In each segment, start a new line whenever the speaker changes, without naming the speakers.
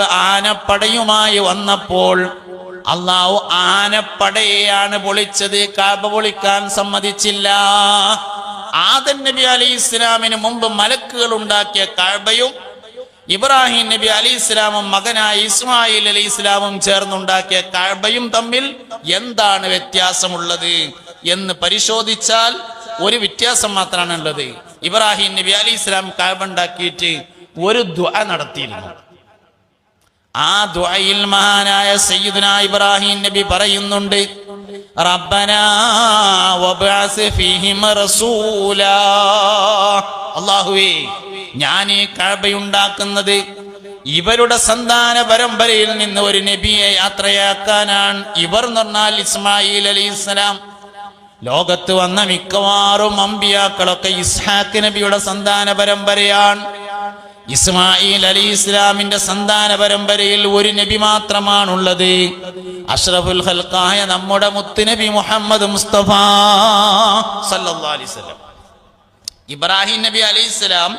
ആനപ്പടയുമായി വന്നപ്പോൾ അള്ളാഹു ആനപ്പടയെയാണ് പൊളിച്ചത്. കാബ പൊളിക്കാൻ സമ്മതിച്ചില്ല. ആദൻ നബി അലി ഇസ്ലാമിന് മുമ്പ് മലക്കുകൾ ഉണ്ടാക്കിയ കാബയും ഇബ്രാഹിം നബി അലി ഇസ്ലാമും മകനായ ഇസ്മായിൽ അലി ഇസ്ലാമും ചേർന്നുണ്ടാക്കിയ കാബയും തമ്മിൽ എന്താണ് വ്യത്യാസമുള്ളത് എന്ന് പരിശോധിച്ചാൽ ഒരു വ്യത്യാസം മാത്രമാണ് ഉള്ളത് ഇബ്രാഹിം നബി അലി ഇസ്ലാം കാബ ഉണ്ടാക്കിയിട്ട് ഒരു ദ്വ നടത്തിയിരുന്നു. ആ ദ്വയിൽ മഹാനായ സയ്യിദുന ഇബ്രാഹിം നബി പറയുന്നുണ്ട് അല്ലാഹുവേ ഞാൻ ഈ കഅബയുണ്ടാക്കുന്നത് ഇവരുടെ സന്താന പരമ്പരയിൽ നിന്ന് ഒരു നബിയെ യാത്രയാക്കാനാണ്. ഇവർ എന്ന് പറഞ്ഞാൽ ഇസ്മായിൽ അലി ഇസ്ലാം ലോകത്ത് വന്ന മിക്കവാറും അമ്പിയാക്കളൊക്കെ ഇസ്ഹാക്ക് നബിയുടെ സന്താന പരമ്പരയാണ്. ഇസ്മായിൽ അലി ഇസ്ലാമിന്റെ സന്താന പരമ്പരയിൽ ഒരു നബി മാത്രമാണുള്ളത്. അഷ്റഫുൽ ഹൽക്കായ നമ്മുടെ മുത്തുനബി മുഹമ്മദ് മുസ്തഫ വസല്ലം. ഇബ്രാഹിം നബി അലി ഇസ്ലാം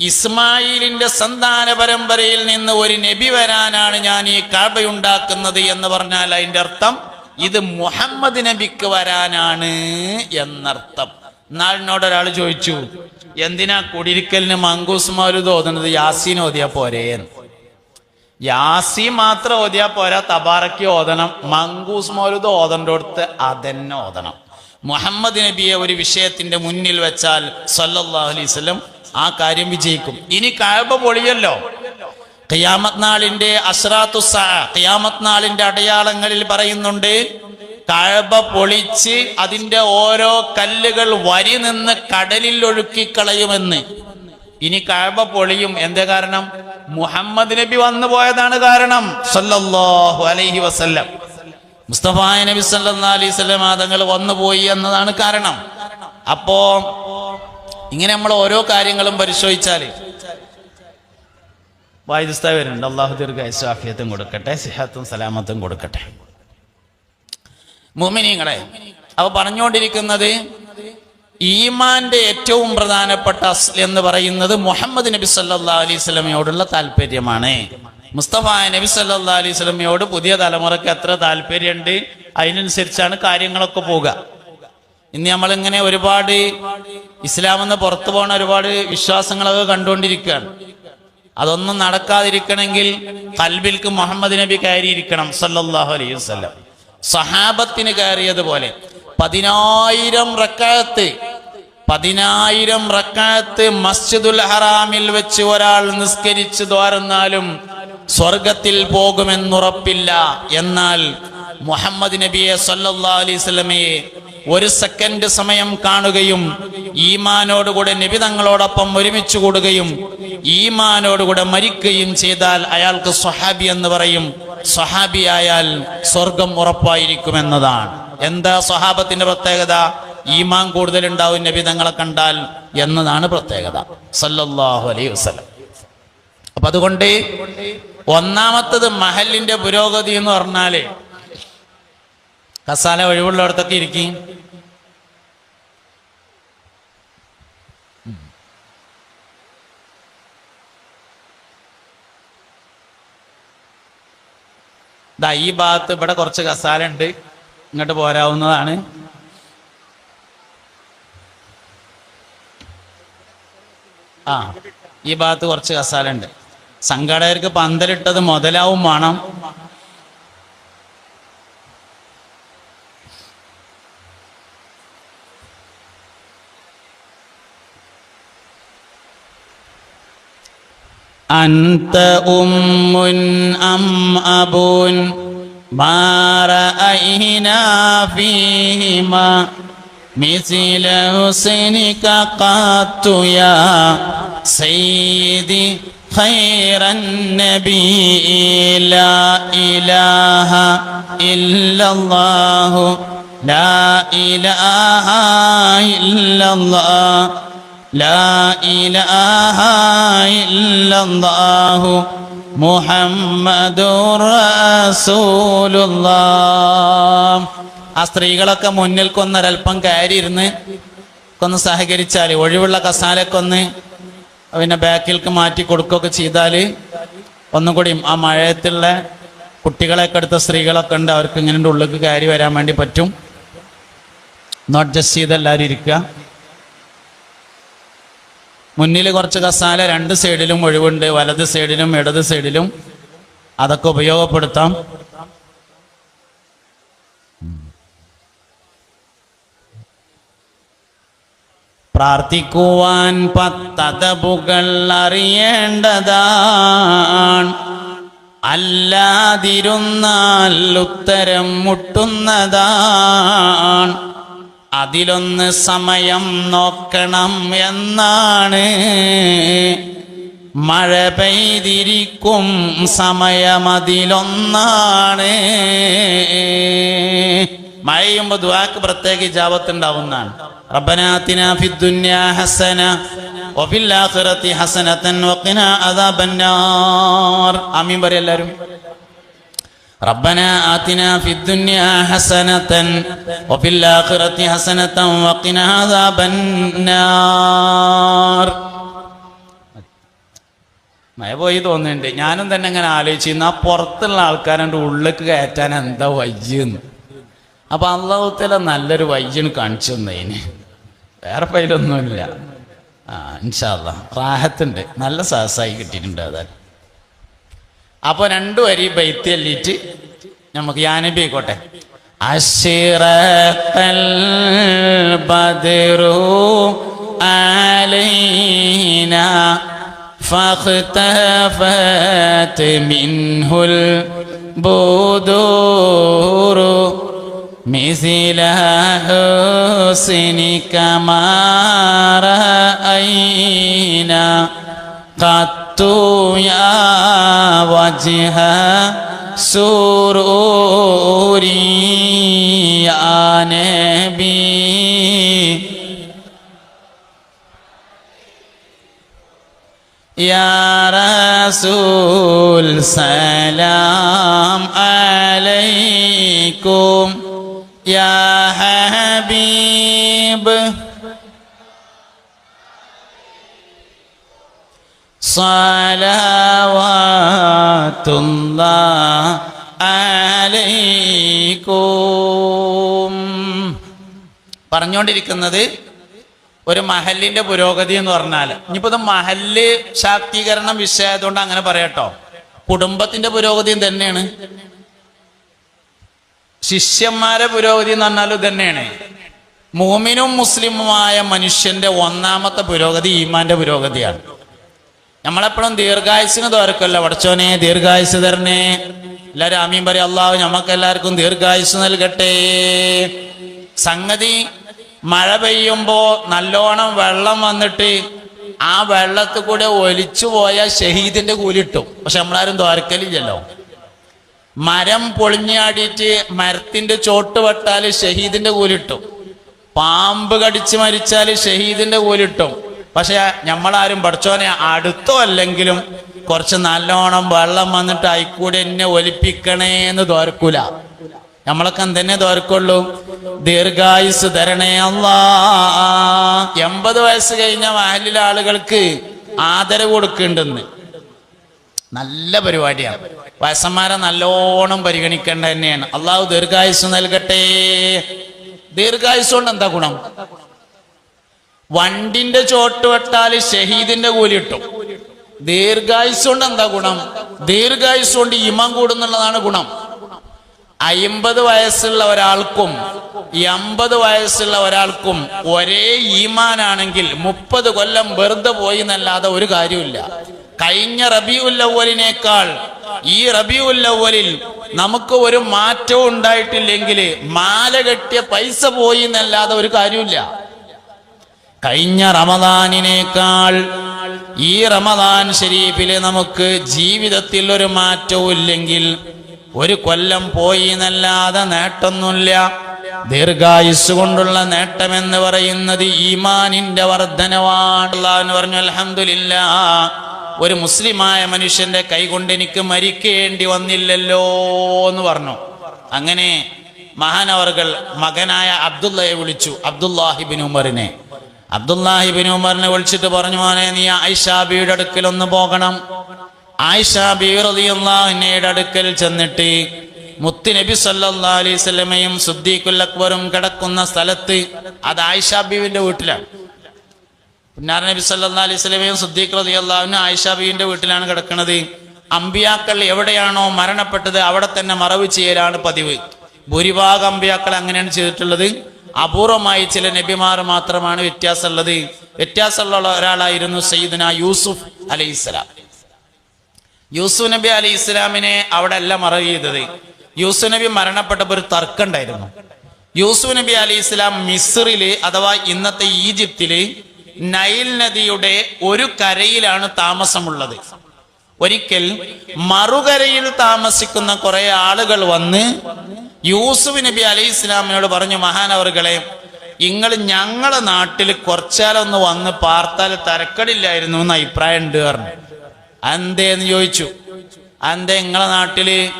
ഇസ്മായിലിന്റെ സന്താന പരമ്പരയിൽ നിന്ന് ഒരു നബി വരാനാണ് ഞാൻ ഈ കാബയുണ്ടാക്കുന്നത് എന്ന് പറഞ്ഞാൽ അതിന്റെ അർത്ഥം ഇത് മുഹമ്മദ് നബിക്ക് വരാനാണ് എന്നർത്ഥം. എന്നാളിനോട് ഒരാൾ ചോദിച്ചു എന്തിനാ കുടിരിക്കലിന് മങ്കൂസ്മാർ തോന്നുന്നത് യാസീൻ ഓതിയാ പോരേന്ന് യാസി മാത്രം ഓതിയാ പോരാ തബാറയ്ക്ക് ഓതണം മങ്കൂസ് മൗലൂദ് ഓതണ്ടോടുത്ത് അതന്നെ ഓതണം. മുഹമ്മദ് നബിയെ ഒരു വിഷയത്തിന്റെ മുന്നിൽ വെച്ചാൽ സല്ലല്ലാഹു അലൈഹി വസല്ലം ആ കാര്യം വിജയിക്കും. ഇനി കഴബ പൊളിയല്ലോ. ഖിയാമത്ത് നാളിന്റെ അസ്രാത്തു ഖിയാമത്ത് നാളിന്റെ അടയാളങ്ങളിൽ പറയുന്നുണ്ട് കഴബ പൊളിച്ച് അതിന്റെ ഓരോ കല്ലുകൾ വരി നിന്ന് കടലിൽ ഒഴുക്കിക്കളയുമെന്ന്. ഇനി കഴബ പൊളിയും. എന്തേ കാരണം? മുഹമ്മദ് നബി വന്നു പോയതാണ് കാരണം. സല്ലല്ലാഹു അലൈഹി വസല്ലം. മുസ്തഫ നബി അലൈഹി വസല്ലം തങ്ങൾ വന്നുപോയി എന്നതാണ് കാരണം. അപ്പോ ഇങ്ങനെ നമ്മൾ ഓരോ കാര്യങ്ങളും പരിശോധിച്ചാൽ വായുസ്ഥാവരുണ്ട് വരുന്നുണ്ട്. അള്ളാഹു ഐശ്വാഫിയത്തും കൊടുക്കട്ടെ സിഹത്തും സലാമത്തും കൊടുക്കട്ടെ. മുമിനിങ്ങളെ അവ പറഞ്ഞുകൊണ്ടിരിക്കുന്നത് ഈമാന്റെ ഏറ്റവും പ്രധാനപ്പെട്ട അസ്ൽ എന്ന് പറയുന്നത് മുഹമ്മദ് നബി സല്ലാ അലൈഹി സ്വലമയോടുള്ള താല്പര്യമാണ്. മുസ്തഫ നബി സല്ലാ അലൈഹി സ്വലമയോട് പുതിയ തലമുറയ്ക്ക് എത്ര താല്പര്യമുണ്ട്? അതിനനുസരിച്ചാണ് കാര്യങ്ങളൊക്കെ പോവുക. ഇന്ന് നമ്മളിങ്ങനെ ഒരുപാട് ഇസ്ലാം എന്ന് പുറത്തു പോണ ഒരുപാട് വിശ്വാസങ്ങളൊക്കെ കണ്ടുകൊണ്ടിരിക്കുകയാണ്. അതൊന്നും നടക്കാതിരിക്കണമെങ്കിൽ കൽബിൽക്ക് മുഹമ്മദ് നബി കയറിയിരിക്കണം സല്ലാഹു അലൈഹി വസല്ലം. സഹാബത്തിന് കയറിയതുപോലെ പതിനായിരം റക്കാത്ത് പതിനായിരം റക്കാത്ത് മസ്ജിദുൽ ഹറാമിൽ വെച്ച് ഒരാൾ നിസ്കരിച്ച് തോരുന്നാലും സ്വർഗത്തിൽ പോകുമെന്നുറപ്പില്ല. എന്നാൽ മുഹമ്മദ് നബിയെ സല്ലല്ലാഹു അലൈഹി സ്വലമയെ ഒരു സെക്കൻഡ് സമയം കാണുകയും ഈമാനോടുകൂടെ നബി തങ്ങളോടൊപ്പം ഒരുമിച്ച് കൂടുകയും ഈമാനോടുകൂടെ മരിക്കുകയും ചെയ്താൽ അയാൾക്ക് സ്വഹാബി എന്ന് പറയും. സ്വഹാബിയായാൽ സ്വർഗം ഉറപ്പായിരിക്കുമെന്നതാണ്. എന്താ സ്വഹാബത്തിന്റെ പ്രത്യേകത? ഈമാൻ കൂടുതൽ ഉണ്ടാവും നബി തങ്ങളെ കണ്ടാൽ എന്നതാണ് പ്രത്യേകത. സല്ലല്ലാഹു അലൈഹി വസല്ലം. അപ്പൊ അതുകൊണ്ട് ഒന്നാമത്തത് മഹലിന്റെ പുരോഗതി എന്ന് പറഞ്ഞാൽ കസാല ഒഴിവുള്ളിടത്തൊക്കെ ഇരിക്കും. ദാ ഈ ഭാഗത്ത് ഇവിടെ കുറച്ച് കസാല ഉണ്ട് ഇങ്ങോട്ട് പോരാവുന്നതാണ്. ആ ഈ ഭാഗത്ത് കുറച്ച് കസാല ഉണ്ട് സംഘാടകർക്ക് പന്തലിട്ടത് മുതലാവും വേണം. أنت أم أم أب ما رأينا فيهما مثل حسنك قط يا سيدي خير النبي لا إله إلا الله لا إله إلا الله لا إله إلا الله محمد رسول الله ആ സ്ത്രീകളൊക്കെ മുന്നിൽ കൊന്നൊരൽപ്പം കയറിയിരുന്ന് കൊന്ന് സഹകരിച്ചാൽ ഒഴിവുള്ള കസാലക്കൊന്ന് പിന്നെ ബാക്കിലേക്ക് മാറ്റി കൊടുക്കുകയൊക്കെ ചെയ്താൽ ഒന്നും കൂടി ആ മഴയത്തുള്ള കുട്ടികളെയൊക്കെ എടുത്ത സ്ത്രീകളൊക്കെ ഉണ്ട് അവർക്ക് ഇങ്ങനെ ഉള്ളിലേക്ക് കയറി വരാൻ വേണ്ടി പറ്റും ഒന്ന് അഡ്ജസ്റ്റ് ചെയ്ത് എല്ലാവരും ഇരിക്കുക മുന്നിൽ കുറച്ച് കസാല രണ്ട് സൈഡിലും ഒഴിവുണ്ട് വലത് സൈഡിലും ഇടത് സൈഡിലും. അതൊക്കെ ഉപയോഗപ്പെടുത്താം. പ്രാർത്ഥിക്കുവാൻ പത്തതപുകൾ അറിയേണ്ടതാണ്. അല്ലാതിരുന്നാൽ ഉത്തരം മുട്ടുന്നതാണ്. അതിലൊന്ന് സമയം നോക്കണം എന്നാണ്. മഴ പെയ്തിരിക്കും സമയമതിലൊന്നാണ് മഴ ദുവാക്ക് പ്രത്യേക ജാപത്തുണ്ടാവുന്നതാണ് റബ്ബനാത്തിന ഫിദ്ദുന്യ ഹസന വഫിൽ ആഖിറതി ഹസനതൻ വഖിന അദാബന്നാർ. ആമീൻ ربنا آتنا في الدنيا حسنة وفي الآخرة حسنة وقنا عذاب النار മഴ പോയി തോന്നുന്നുണ്ട് ഞാനും തന്നെ അങ്ങനെ ആലോചിച്ചിരുന്നു ആ പുറത്തുള്ള ആൾക്കാരുടെ ഉള്ളിലേക്ക് കയറ്റാൻ എന്താ വയ്യെന്ന് അപ്പൊ അള്ളാഹുത്തല നല്ലൊരു വയ്യന് കാണിച്ചു തന്നതിന് വേറെ പൈലൊന്നുമില്ല ആ ഇൻഷാല്ല റാഹത്തുണ്ട് നല്ല സഹസായി കിട്ടിയിട്ടുണ്ട് അതായത് അപ്പൊ രണ്ടു വരി ബൈത്ത് ചൊല്ലിയിട്ട് നമുക്ക് യാനബി ആയിക്കോട്ടെ അശിറൽ ബദ്രു അലൈന فاختفت منه البدور مثل حسنك ما رأينا قط يا وجه سروري يا نبي. يا رسول سلام عليكم صلوات الله عليكم പറഞ്ഞുകൊണ്ടിരിക്കുന്നത് ഒരു മഹലിന്റെ പുരോഗതി എന്ന് പറഞ്ഞാൽ ഇനിയിപ്പോ ഇത് മഹല് ശാക്തീകരണം വിഷയമായതുകൊണ്ട് അങ്ങനെ പറയട്ടോ കുടുംബത്തിന്റെ പുരോഗതിയും തന്നെയാണ് ശിഷ്യന്മാരെ പുരോഗതി എന്ന് പറഞ്ഞാലും തന്നെയാണ് മൂമിനും മുസ്ലിമുമായ മനുഷ്യന്റെ ഒന്നാമത്തെ പുരോഗതി ഈമാന്റെ പുരോഗതിയാണ് നമ്മളെപ്പോഴും ദീർഘായുസിന് തോരക്കല്ലോ. വടച്ചോനെ ദീർഘായുസ് തരണേ. എല്ലാവരും ആമീൻ പറയും അള്ളാഹു നമുക്ക് എല്ലാവർക്കും ദീർഘായുസ് നൽകട്ടെ. സംഗതി മഴ പെയ്യുമ്പോ നല്ലോണം വെള്ളം വന്നിട്ട് ആ വെള്ളത്തിൽ കൂടെ ഒലിച്ചു പോയ ഷഹീദിന്റെ കൂലിട്ടും പക്ഷെ നമ്മളാരും തോരക്കലില്ലല്ലോ. മരം പൊളിഞ്ഞാടിയിട്ട് മരത്തിന്റെ ചോട്ട് വെട്ടാൽ ഷഹീദിന്റെ കൂലിട്ടും പാമ്പ് കടിച്ച് മരിച്ചാൽ ഷഹീദിന്റെ കൂലിട്ടും പക്ഷെ നമ്മളാരും പഠിച്ചോനെ അടുത്തോ അല്ലെങ്കിലും കുറച്ച് നല്ലോണം വെള്ളം വന്നിട്ട് ആയിക്കൂടെ എന്നെ ഒലിപ്പിക്കണേ എന്ന് തോർക്കൂല നമ്മളൊക്കെ എന്തെന്നെ തോർക്കുള്ളൂ ദീർഘായുസ് തരണേ എൺപത് വയസ്സ് കഴിഞ്ഞ വാലിലെ ആളുകൾക്ക് ആദരവ് കൊടുക്കേണ്ടെന്ന് നല്ല പരിപാടിയാണ്. വയസ്സന്മാരെ നല്ലോണം പരിഗണിക്കേണ്ട തന്നെയാണ്. അള്ളാഹു ദീർഘായുസ് നൽകട്ടെ. ദീർഘായുസ് കൊണ്ട് എന്താ ഗുണം? വണ്ടിന്റെ ചോട്ട് വെട്ടാൽ ഷഹീദിന്റെ കൂലി കിട്ടും. ദീർഘായുസ് കൊണ്ട് എന്താ ഗുണം? ദീർഘായുസ് കൊണ്ട് ഇമം കൂടുന്നുള്ളതാണ് ഗുണം. അയിമ്പത് വയസ്സുള്ള ഒരാൾക്കും എൺപത് വയസ്സുള്ള ഒരാൾക്കും ഒരേ ഈമാനാണെങ്കിൽ മുപ്പത് കൊല്ലം വെറുതെ പോയി എന്നല്ലാതെ ഒരു കാര്യമില്ല കഴിഞ്ഞ റബിയുല്ലവലിനേക്കാൾ ഈ റബിയുല്ലവലിൽ നമുക്ക് ഒരു മാറ്റവും ഉണ്ടായിട്ടില്ലെങ്കിൽ മാല കെട്ടിയ പൈസ പോയി എന്നല്ലാതെ ഒരു കാര്യമില്ല കഴിഞ്ഞ റമദാനിനേക്കാൾ ഈ റമദാൻ ഷരീഫിൽ നമുക്ക് ജീവിതത്തിൽ ഒരു മാറ്റവും ഇല്ലെങ്കിൽ ഒരു കൊല്ലം പോയി എന്നല്ലാതെ നേട്ടമൊന്നുമില്ല. ദീർഘായുസ് കൊണ്ടുള്ള നേട്ടമെന്ന് പറയുന്നത് ഈമാനിന്റെ വർധനവാണ്. അള്ളാഹു പറഞ്ഞു അലഹമില്ല ഒരു മുസ്ലിമായ മനുഷ്യന്റെ കൈകൊണ്ട് എനിക്ക് മരിക്കേണ്ടി വന്നില്ലല്ലോ എന്ന് പറഞ്ഞു. അങ്ങനെ മഹാനവർകൾ മകനായ അബ്ദുള്ളയെ വിളിച്ചു അബ്ദുല്ലാഹിബിൻ ഉമറിനെ. അബ്ദുല്ലാഹിബിൻ ഉമറിനെ വിളിച്ചിട്ട് പറഞ്ഞു മോനെ നീ ആയിഷാബിയുടെ അടുക്കൽ ഒന്ന് പോകണം. ആയിഷ ബീറതിയുള്ളാഹിനയുടെ അടുക്കൽ ചെന്നിട്ട് മുത്ത് നബി സല്ലാ അലൈഹി സ്വലമയും സുദ്ദീഖുൽ അക്ബറും കിടക്കുന്ന സ്ഥലത്ത് അത് ആയിഷാ ബീവിന്റെ വീട്ടിലാണ്. പുന്നാർ നബി സല്ലാ അലൈഹി സ്വലമയും സുദ്ദീഖ് റതി ആയിഷാ ബീവിന്റെ വീട്ടിലാണ് കിടക്കുന്നത് അമ്പിയാക്കൾ എവിടെയാണോ മരണപ്പെട്ടത് അവിടെ തന്നെ മറവ് ചെയ്യലാണ് പതിവ്. ഭൂരിഭാഗം അമ്പിയാക്കൾ അങ്ങനെയാണ് ചെയ്തിട്ടുള്ളത്. അപൂർവമായി ചില നബിമാർ മാത്രമാണ് വ്യത്യാസമുള്ളത്. വ്യത്യാസമുള്ള ഒരാളായിരുന്നു സയ്യിദന യൂസുഫ് അലൈഹിസ്സലാം. യൂസുഫ് നബി അലി ഇസ്ലാമിനെ അവിടെ അല്ല മറവ് ചെയ്തത്. യൂസുഫ് നബി മരണപ്പെട്ടപ്പോൾ ഒരു തർക്കം ഉണ്ടായിരുന്നു യൂസുഫ് നബി അലി ഇസ്ലാം മിസ്രിൽ അഥവാ ഇന്നത്തെ ഈജിപ്തിൽ നൈൽ നദിയുടെ ഒരു കരയിലാണ് താമസമുള്ളത്. ഒരിക്കൽ മറുകരയിൽ താമസിക്കുന്ന കുറെ ആളുകൾ വന്ന് യൂസുഫ് നബി അലൈഹി ഇസ്ലാമിനോട് പറഞ്ഞു മഹാനവറുകളെ നിങ്ങൾ ഞങ്ങളെ നാട്ടിൽ കുറച്ചാലൊന്ന് വന്ന് പാർത്താൽ തരക്കടില്ലായിരുന്നു എന്ന് അഭിപ്രായം ഉണ്ട് പറഞ്ഞു. അന്തേന്ന് ചോദിച്ചു. അന്തേ നിങ്ങളെ നാട്ടിൽ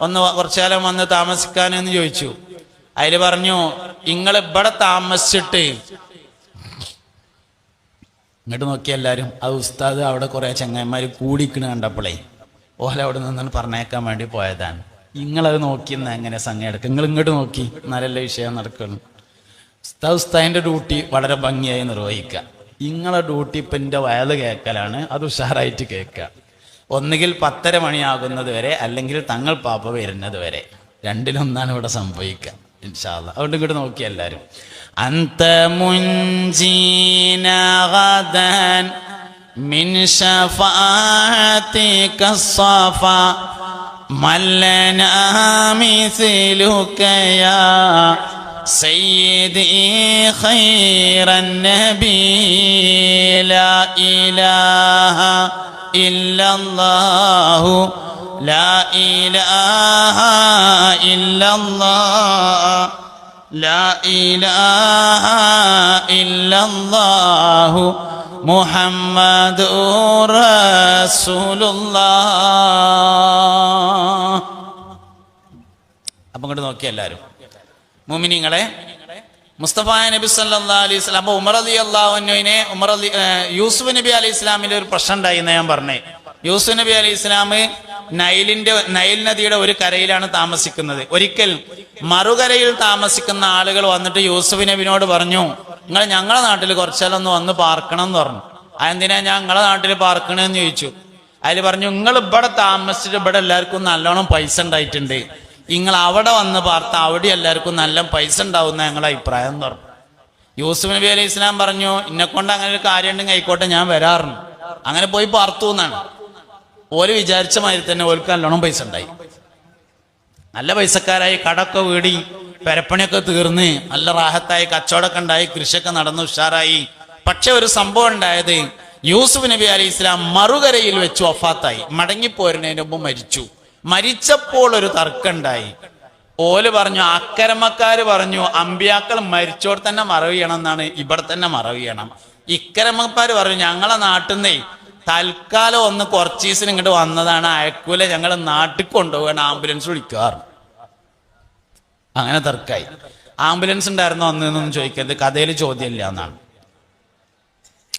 ഒന്ന് കുറച്ചാലം വന്ന് താമസിക്കാനെന്ന് ചോദിച്ചു. അതിൽ പറഞ്ഞു നിങ്ങൾ ഇവിടെ താമസിച്ചിട്ട് ഇങ്ങോട്ട് നോക്കി എല്ലാവരും ആ ഉസ്താദ് അവിടെ കുറെ ചങ്ങായിമാർ കൂടിക്കണ കണ്ടപ്പോളേ ഓല അവിടെ നിന്നാണ് പറഞ്ഞേക്കാൻ വേണ്ടി പോയതാണ്. നിങ്ങളത് നോക്കിയെന്ന് എങ്ങനെ സംഗതി എടുക്കുക നിങ്ങൾ ഇങ്ങോട്ട് നോക്കി നല്ല വിഷയം നടക്കണം ഉസ്താദ് ഉസ്താദിന്റെ ഡ്യൂട്ടി വളരെ ഭംഗിയായി നിർവഹിക്കുക നിങ്ങളെ ഡ്യൂട്ടി ഇപ്പം എന്റെ വയൽ കേൾക്കലാണ് അത് ഉഷാറായിട്ട് കേൾക്കുക ഒന്നുകിൽ പത്തര മണിയാകുന്നത് വരെ അല്ലെങ്കിൽ തങ്ങൾ പാപ്പ വരുന്നത് വരെ. രണ്ടിലൊന്നാണ് ഇവിടെ സംഭവിക്കുക ഇൻഷാല്ല അതുകൊണ്ട് ഇങ്ങോട്ട് നോക്കി എല്ലാവരും അന്ത മുൻജീന ഗദൻ من شفاعتك الصفا من لنا مثلك يا سيدي خير النبي لا إله إلا الله لا إله إلا الله لا إله إلا الله محمد رسول الله അപ്പൊ ഇങ്ങോട്ട് നോക്കി എല്ലാവരും മുമിനിങ്ങളെ മുസ്തഫ നബി സല്ലാ അലൈഹി സ്വലാം അപ്പൊ ഉമർ അലി അള്ളാഹുവിനെ ഉമർ അലി ഏർ യൂസുഫ് നബി അലൈഹി ഇസ്ലാമിന്റെ ഒരു പ്രശ്നം ഉണ്ടായി എന്ന് ഞാൻ പറഞ്ഞേ യൂസുഫ് നബി അലൈഹി ഇസ്ലാം നൈലിന്റെ നൈൽ നദിയുടെ ഒരു കരയിലാണ് താമസിക്കുന്നത്. ഒരിക്കൽ മറുകരയിൽ താമസിക്കുന്ന ആളുകൾ വന്നിട്ട് യൂസുഫ് നബിനോട് പറഞ്ഞു നിങ്ങൾ ഞങ്ങളെ നാട്ടിൽ കുറച്ചാലൊന്ന് വന്ന് പാർക്കണം എന്ന് പറഞ്ഞു. അതെന്തിനാ ഞാൻ ഞങ്ങളെ നാട്ടിൽ പാർക്കണേന്ന് ചോദിച്ചു. അതിൽ പറഞ്ഞു നിങ്ങൾ ഇവിടെ താമസിച്ചിട്ട് ഇവിടെ എല്ലാവർക്കും നല്ലോണം പൈസ ഉണ്ടായിട്ടുണ്ട്. നിങ്ങൾ അവിടെ വന്ന് പാർത്ത അവിടെ എല്ലാവർക്കും നല്ല പൈസ ഉണ്ടാവുന്ന ഞങ്ങളുടെ അഭിപ്രായം എന്ന് പറഞ്ഞു. യൂസുഫ് നബി അലൈഹി ഇസ്ലാം പറഞ്ഞു ഇന്നെക്കൊണ്ട് അങ്ങനെ ഒരു കാര്യം ഉണ്ടെങ്കിൽ ആയിക്കോട്ടെ ഞാൻ വരാറുണ്ട്. അങ്ങനെ പോയി പാർത്തു എന്നാണ്. ഓര് വിചാരിച്ച മാതിരി തന്നെ ഓൽക്ക് നല്ലോണം പൈസ ഉണ്ടായി. നല്ല പൈസക്കാരായി കടൊക്കെ വീടി പെരപ്പണിയൊക്കെ തീർന്ന് നല്ല റാഹത്തായി കച്ചവടമൊക്കെ ഉണ്ടായി കൃഷിയൊക്കെ നടന്ന് ഉഷാറായി. പക്ഷെ ഒരു സംഭവം ഉണ്ടായത് യൂസുഫ് നബി അലി ഇസ്ലാം മറുകരയിൽ വെച്ച് വഫാത്തായി. മടങ്ങിപ്പോരുന്നതിന് മുമ്പ് മരിച്ചു. മരിച്ചപ്പോൾ ഒരു തർക്കമുണ്ടായി ഓൽ പറഞ്ഞു അക്കരമക്കാര് പറഞ്ഞു അമ്പിയാക്കൾ മരിച്ചോട് തന്നെ മറവ് ചെയ്യണം എന്നാണ് ഇവിടെ തന്നെ മറവ് ചെയ്യണം. പറഞ്ഞു ഞങ്ങളെ നാട്ടിൽ നിന്നേ തൽക്കാലം ഒന്ന് കുറച്ച് ദിവസം ഇങ്ങോട്ട് വന്നതാണ് അയക്കൂല. ഞങ്ങൾ നാട്ടിൽ കൊണ്ടുപോകാൻ ആംബുലൻസ് വിളിക്കാറ്. അങ്ങനെ തർക്കായി. ആംബുലൻസ് ഉണ്ടായിരുന്നോ അന്നൊന്നും ചോദിക്കരുത്. കഥയിൽ ചോദ്യമില്ല എന്നാണ്.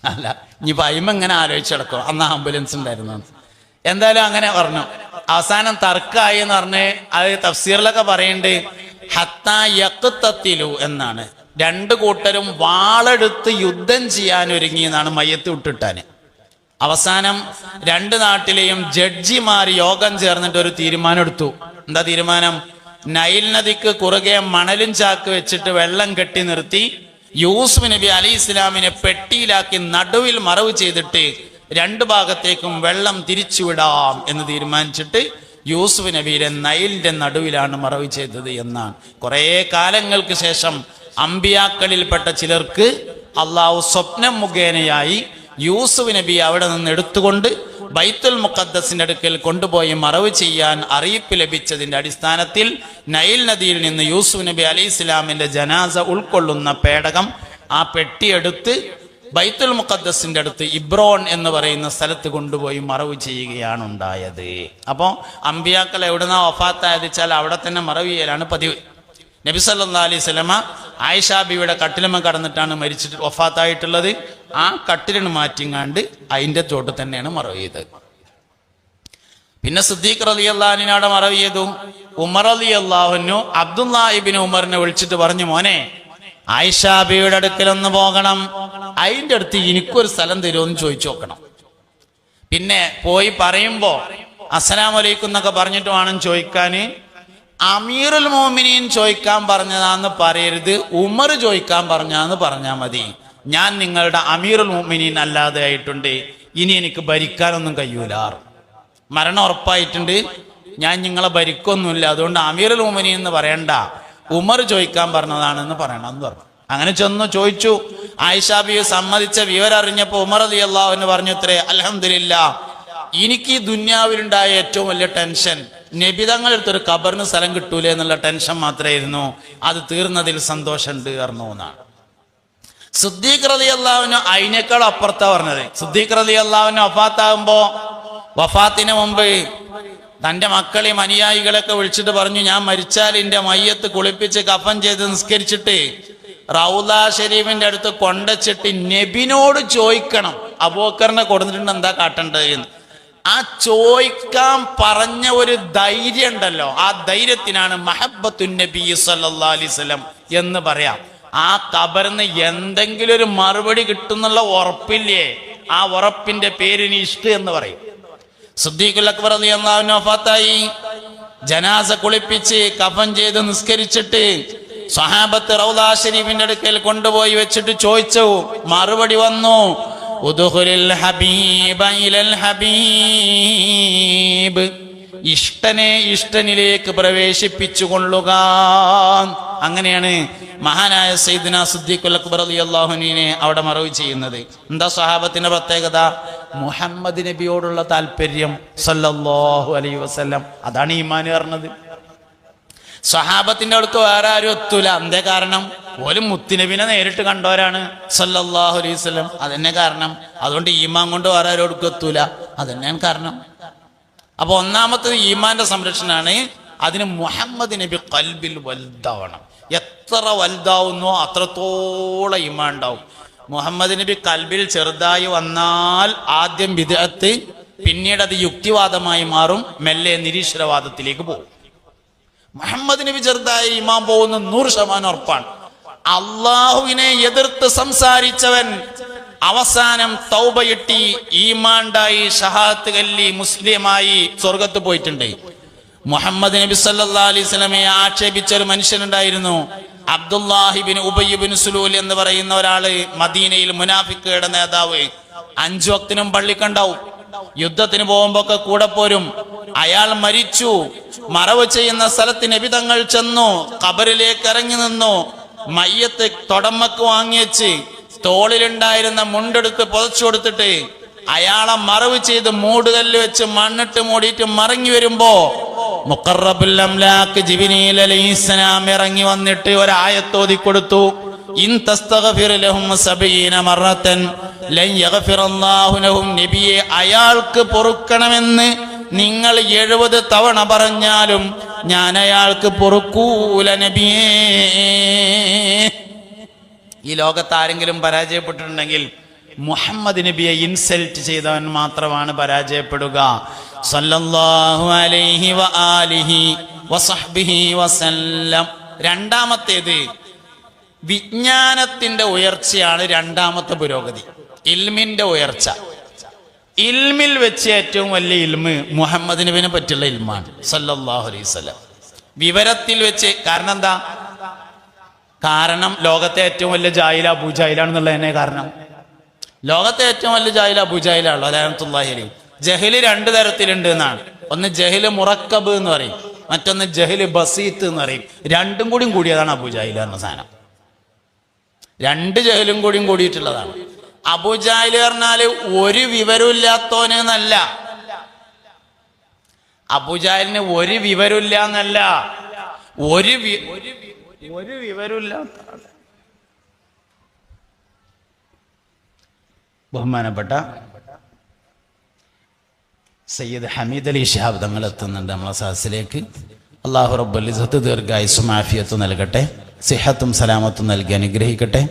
അല്ല ഇനി വൈമ എങ്ങനെ ആലോചിച്ചെടുക്കും അന്ന് ആംബുലൻസ് ഉണ്ടായിരുന്നു എന്തായാലും അങ്ങനെ പറഞ്ഞു. അവസാനം തർക്കായി എന്ന് പറഞ്ഞ് അത് തഫ്സീറിലൊക്കെ പറയുന്നുണ്ട് ഹത്ത യക്കുത്തത്തിലു എന്നാണ്. രണ്ട് കൂട്ടരും വാളെടുത്ത് യുദ്ധം ചെയ്യാൻ ഒരുങ്ങി എന്നാണ് മയ്യത്ത് വിട്ടിട്ടാന്. അവസാനം രണ്ട് നാട്ടിലെയും ജഡ്ജിമാർ യോഗം ചേർന്നിട്ട് ഒരു തീരുമാനം എടുത്തു എന്താ തീരുമാനം? നൈൽ നദിക്ക് കുറുകെ മണലും ചാക്ക് വെച്ചിട്ട് വെള്ളം കെട്ടി നിർത്തി യൂസുഫ് നബി അലി ഇസ്ലാമിനെ പെട്ടിയിലാക്കി നടുവിൽ മറവ് ചെയ്തിട്ട് രണ്ട് ഭാഗത്തേക്കും വെള്ളം തിരിച്ചുവിടാം എന്ന് തീരുമാനിച്ചിട്ട് യൂസുഫ് നബിയുടെ നൈലിന്റെ നടുവിലാണ് മറവ് ചെയ്തത് എന്നാണ്. കുറേ കാലങ്ങൾക്ക് ശേഷം അമ്പിയാക്കളിൽപ്പെട്ട ചിലർക്ക് അള്ളാഹു സ്വപ്നം മുഖേനയായി യൂസുഫ് നബി അവിടെ നിന്ന് എടുത്തുകൊണ്ട് ബൈത്തുൽ മുഖദ്ദസിന്റെ അടുക്കൽ കൊണ്ടുപോയി മറവ് ചെയ്യാൻ അറിയിപ്പ് ലഭിച്ചതിന്റെ അടിസ്ഥാനത്തിൽ നൈൽ നദിയിൽ നിന്ന് യൂസുഫ് നബി അലി ഇസ്ലാമിന്റെ ജനാസ ഉൾക്കൊള്ളുന്ന പേടകം ആ പെട്ടിയെടുത്ത് ബൈത്തുൽ മുഖദ്ദസിന്റെ അടുത്ത് ഇബ്രോൺ എന്ന് പറയുന്ന സ്ഥലത്ത് കൊണ്ടുപോയി മറവ് ചെയ്യുകയാണ് ഉണ്ടായത്. അപ്പോൾ അമ്പിയാക്കൾ എവിടുന്ന വഫാത്തായത് വെച്ചാൽ അവിടെ തന്നെ മറവ് ചെയ്യലാണ് പതിവ്. നബി സല്ലാ അലൈഹി സ്വലമ ആയിഷാബിയുടെ കട്ടിലമ്മ കടന്നിട്ടാണ് മരിച്ചിട്ട് ഒഫാത്തായിട്ടുള്ളത് ആ കട്ടിലിന് മാറ്റിങ്ങാണ്ട് അതിന്റെ ചോട്ട് തന്നെയാണ് മറവ് ചെയ്തത്. പിന്നെ സിദ്ദീഖ് റലി അള്ളഹാനിനവിടെ മറവ് ചെയ്തു. ഉമർ അലി അള്ളാഹുനു അബ്ദുല്ലാഹിബിന് ഉമറിനെ വിളിച്ചിട്ട് പറഞ്ഞു മോനെ ആയിഷാബിയുടെ അടുക്കൽ ഒന്ന് പോകണം. അതിന്റെ അടുത്ത് എനിക്കൊരു സ്ഥലം തരുമെന്ന് ചോദിച്ചു നോക്കണം. പിന്നെ പോയി പറയുമ്പോ അസ്സലാമലൈക്കും എന്നൊക്കെ പറഞ്ഞിട്ട് വേണം ചോദിക്കാന് അമീറുൽ മോമിനീൻ ചോദിക്കാൻ പറഞ്ഞതാന്ന് പറയരുത് ഉമർ ചോദിക്കാൻ പറഞ്ഞാന്ന് പറഞ്ഞാൽ മതി. ഞാൻ നിങ്ങളുടെ അമീറുൽ മോമിനീൻ അല്ലാതെ ആയിട്ടുണ്ട്. ഇനി എനിക്ക് ഭരിക്കാനൊന്നും കഴിയൂല. മരണം ഉറപ്പായിട്ടുണ്ട്. ഞാൻ നിങ്ങളെ ഭരിക്കൊന്നുമില്ല. അതുകൊണ്ട് അമീറുൽ മോമിനി എന്ന് പറയണ്ട. ഉമർ ചോദിക്കാൻ പറഞ്ഞതാണെന്ന് പറയണം എന്ന് പറഞ്ഞു. അങ്ങനെ ചെന്ന് ചോദിച്ചു. ആയിഷാബിയെ സമ്മതിച്ച വിവരം അറിഞ്ഞപ്പോൾ ഉമർ അലി അള്ളാഹുവിന് പറഞ്ഞു ഇത്രേ അലഹമില്ല എനിക്ക് ഈ ദുന്യാവിലുണ്ടായ ഏറ്റവും വലിയ ടെൻഷൻ നബിതങ്ങൾ ഒരു കബറിന് സ്ഥലം കിട്ടൂലേ എന്നുള്ള ടെൻഷൻ മാത്രമായിരുന്നു. അത് തീർന്നതിൽ സന്തോഷമുണ്ട് പറഞ്ഞു എന്നാണ്. സുദ്ദീഖ് അള്ളാഹുവിന് അതിനേക്കാൾ അപ്പുറത്താ പറഞ്ഞത്. സുദ്ദീഖ് റലി അള്ളാഹുവിന് വഫാത്താകുമ്പോ വഫാത്തിന് മുമ്പ് തന്റെ മക്കളെയും അനുയായികളൊക്കെ വിളിച്ചിട്ട് പറഞ്ഞു ഞാൻ മരിച്ചാൽ എന്റെ മയ്യത്ത് കുളിപ്പിച്ച് കഫൻ ചെയ്ത് നിസ്കരിച്ചിട്ട് റൗല ഷരീഫിന്റെ അടുത്ത് കൊണ്ടച്ചിട്ട് നബിനോട് ചോദിക്കണം. അബോക്കറിനെ കൊടുത്തിട്ടുണ്ട് എന്താ കാട്ടേണ്ടത് എന്ന്. ആ ചോദിക്കാൻ പറഞ്ഞ ഒരു ധൈര്യം ഉണ്ടല്ലോ. ആ ധൈര്യത്തിനാണ് മഹബത്തു നബി സല്ലാ അലൈഹി വസല്ലം എന്ന് പറയാം. ആ കബറിന് എന്തെങ്കിലും ഒരു മറുപടി കിട്ടുന്നുള്ള ഉറപ്പില്ലേ? ആ ഉറപ്പിന്റെ പേരിന് ഇഷ്ട എന്ന് പറയും. സുദ്ദീഖുൽ അക്ബർ ജനാസ കുളിപ്പിച്ച് കഫൻ ചെയ്ത് നിസ്കരിച്ചിട്ട് സഹാബത്ത് റൗദാ ഷരീഫിന്റെ അടുക്കൽ കൊണ്ടുപോയി വെച്ചിട്ട് ചോദിച്ചു മറുപടി വന്നു. ഉദ്ഖുലിൽ ഹബീബ ഇലൽ ഹബീബ്. ഇഷ്ടനെ ഇഷ്ടനിലേക്ക് പ്രവേശിപ്പിച്ചു കൊള്ളുക അങ്ങനെയാണ് മഹാനായ സൈദിന സുദ്ദീഖുൽ അക്ബർ അലി അള്ളാഹുനീനെ അവിടെ മറവ് ചെയ്യുന്നത്. എന്താ സ്വഹാബത്തിന്റെ പ്രത്യേകത? മുഹമ്മദ് നബിയോടുള്ള താല്പര്യം സല്ലല്ലാഹു അലൈ വസല്ലം. അതാണ് ഈമാൻ പറഞ്ഞത്. സ്വഹാബത്തിന്റെ അടുത്ത് വേറെ ആരും എത്തൂല. എന്തേ കാരണം? ഓലും മുത്തുനബിനെ നേരിട്ട് കണ്ടവരാണ്. സല്ലല്ലാഹു അലൈഹി വസല്ലം. അതന്നെ കാരണം. അതുകൊണ്ട് ഈമാൻ കൊണ്ട് വേറെ ആരും അടുക്കും എത്തൂല. അതന്നെയാണ് കാരണം. അപ്പൊ ഒന്നാമത്തത് ഈമാന്റെ സംരക്ഷണമാണ് അതിന് മുഹമ്മദ് നബി കൽബിൽ വലുതാവണം എത്ര വലുതാവുന്നോ അത്രത്തോളം ഈമാൻ ഉണ്ടാവും. മുഹമ്മദ് നബി കൽബിൽ ചെറുതായി വന്നാൽ ആദ്യം വിദേഹത്ത് പിന്നീട് അത് യുക്തിവാദമായി മാറും മെല്ലെ നിരീശ്വരവാദത്തിലേക്ക് പോകും. മുഹമ്മദ് നബി ചെറുതായി ഇമാം പോകുന്ന നൂറ് ശതമാനം ഉറപ്പാണ്. അള്ളാഹുവിനെ എതിർത്ത് സംസാരിച്ചവൻ അവസാനം തൗബയിട്ടി ഈമാണ്ടായി ഷഹാത്ത് കല്ലി മുസ്ലിമായി സ്വർഗത്ത് പോയിട്ടുണ്ട്. മുഹമ്മദ് നബി സല്ലാ അലൈഹി സ്വലമയെ ആക്ഷേപിച്ച ഒരു മനുഷ്യനുണ്ടായിരുന്നു. അബ്ദുല്ലാഹിബിൻ ഉബയ്യബിൻ സുലൂൽ എന്ന് പറയുന്ന ഒരാൾ മദീനയിൽ മുനാഫിക്കയുടെ നേതാവ്. അഞ്ചു വക്തിനും പള്ളിക്കുണ്ടാവും യുദ്ധത്തിന് പോകുമ്പോ ഒക്കെ കൂടെ പോരും. അയാൾ മരിച്ചു. മറവ് ചെയ്യുന്ന സ്ഥലത്ത് നബിതങ്ങൾ ചെന്നു. കബറിലേക്ക് ഇറങ്ങി നിന്നു. മയ്യത്ത് തൊടമ്മക്ക് വാങ്ങിയച്ച് തോളിലുണ്ടായിരുന്ന മുണ്ടെടുത്ത് പുതച്ചു കൊടുത്തിട്ട് അയാളെ മറവ് ചെയ്ത് മൂടുകല്ല് വെച്ച് മണ്ണിട്ട് മൂടിയിട്ട് മറങ്ങി വരുമ്പോ മുക്കറബുല്ലാക്ക് അംലാക്ക് ജിബിനീൽ അലൈഹിസ്സലാം ഇറങ്ങി വന്നിട്ട് ഒരായത്തോതി കൊടുത്തു. നബിയെ അയാൾക്ക് പൊറുക്കണമെന്ന് നിങ്ങൾ എഴുപത് തവണ പറഞ്ഞാലും ഞാൻ അയാൾക്ക് പൊറുക്കൂല നബിയേ. ഈ ലോകത്ത് ആരെങ്കിലും പരാജയപ്പെട്ടിട്ടുണ്ടെങ്കിൽ മുഹമ്മദ് നബിയെ ഇൻസൾട്ട് ചെയ്തവൻ മാത്രമാണ് പരാജയപ്പെടുക. സല്ലല്ലാഹു അലൈഹി വസഹ്ബിഹി വസല്ലം രണ്ടാമത്തേത് വിജ്ഞാനത്തിന്റെ ഉയർച്ചയാണ് രണ്ടാമത്തെ പുരോഗതി. ഇൽമിന്റെ ഉയർച്ച. ഇൽമിൽ വെച്ച് ഏറ്റവും വലിയ ഇൽമ് മുഹമ്മദ് നബിനെ പറ്റിയുള്ള ഇൽമാണ്. സല്ലല്ലാഹു അലൈഹി വിവരത്തിൽ വെച്ച് കാരണം എന്താ? കാരണം ലോകത്തെ ഏറ്റവും വലിയ ജാഹില അബൂജാഹിലാണെന്നുള്ള തന്നെ കാരണം. ലോകത്തെ ഏറ്റവും വലിയ ജാഹില അബൂജാഹിലാണല്ലോ അലഹത്തുല്ലാഹി അലി ജഹൽ രണ്ട് തരത്തിലുണ്ട് എന്നാണ്. ഒന്ന് ജഹിൽ മുറക്കബ് എന്ന് പറയും. മറ്റൊന്ന് ജഹിൽ ബസീത്ത് എന്ന് പറയും. രണ്ടും കൂടിയും കൂടിയതാണ് അബൂജാഹില എന്ന സാധനം. രണ്ട് ജഹലും കൂടിയും കൂടിയിട്ടുള്ളതാണ്. അബൂജാഹിൽ പറഞ്ഞാൽ ഒരു വിവരമില്ലാത്തോന് എന്നല്ല അബൂജാഹിലിന് ഒരു വിവരമില്ല എന്നല്ല ഒരു ഒരു വിവരമില്ലാത്ത. ബഹുമാനപ്പെട്ട സയ്യിദ് ഹമീദ് അലി ഷിഹാബ് തങ്ങൾ എത്തുന്നുണ്ട് നമ്മളെ സദസ്സിലേക്ക്. അള്ളാഹു റബ്ബുൽ ഇസ്സത്ത് ദീർഘായുസ്സും ആഫിയത്തും നൽകട്ടെ. സിഹത്തും സലാമത്തും നൽകി അനുഗ്രഹിക്കട്ടെ.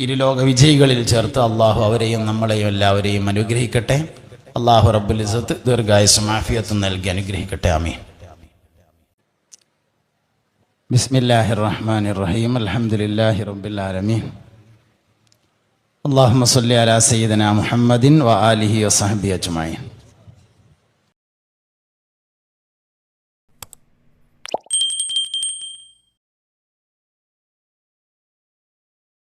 ഇരുലോക വിജയികളിൽ ചേർത്ത് അള്ളാഹു അവരെയും നമ്മളെയും എല്ലാവരെയും അനുഗ്രഹിക്കട്ടെ. അള്ളാഹു റബ്ബുൽ ഇസത്ത് ദീർഘായുസ് മാഫിയത്ത് നൽകി അനുഗ്രഹിക്കട്ടെ. ആമീൻ. ബിസ്മില്ലാഹിർ റഹ്മാൻ റഹീം അലഹമുല്ലാഹി റബ്ബിൽ ആലമീൻ. അള്ളാഹു മസ്ലി അലാ സയ്യിദന മുഹമ്മദിൻ വ ആലിഹി വസഹബി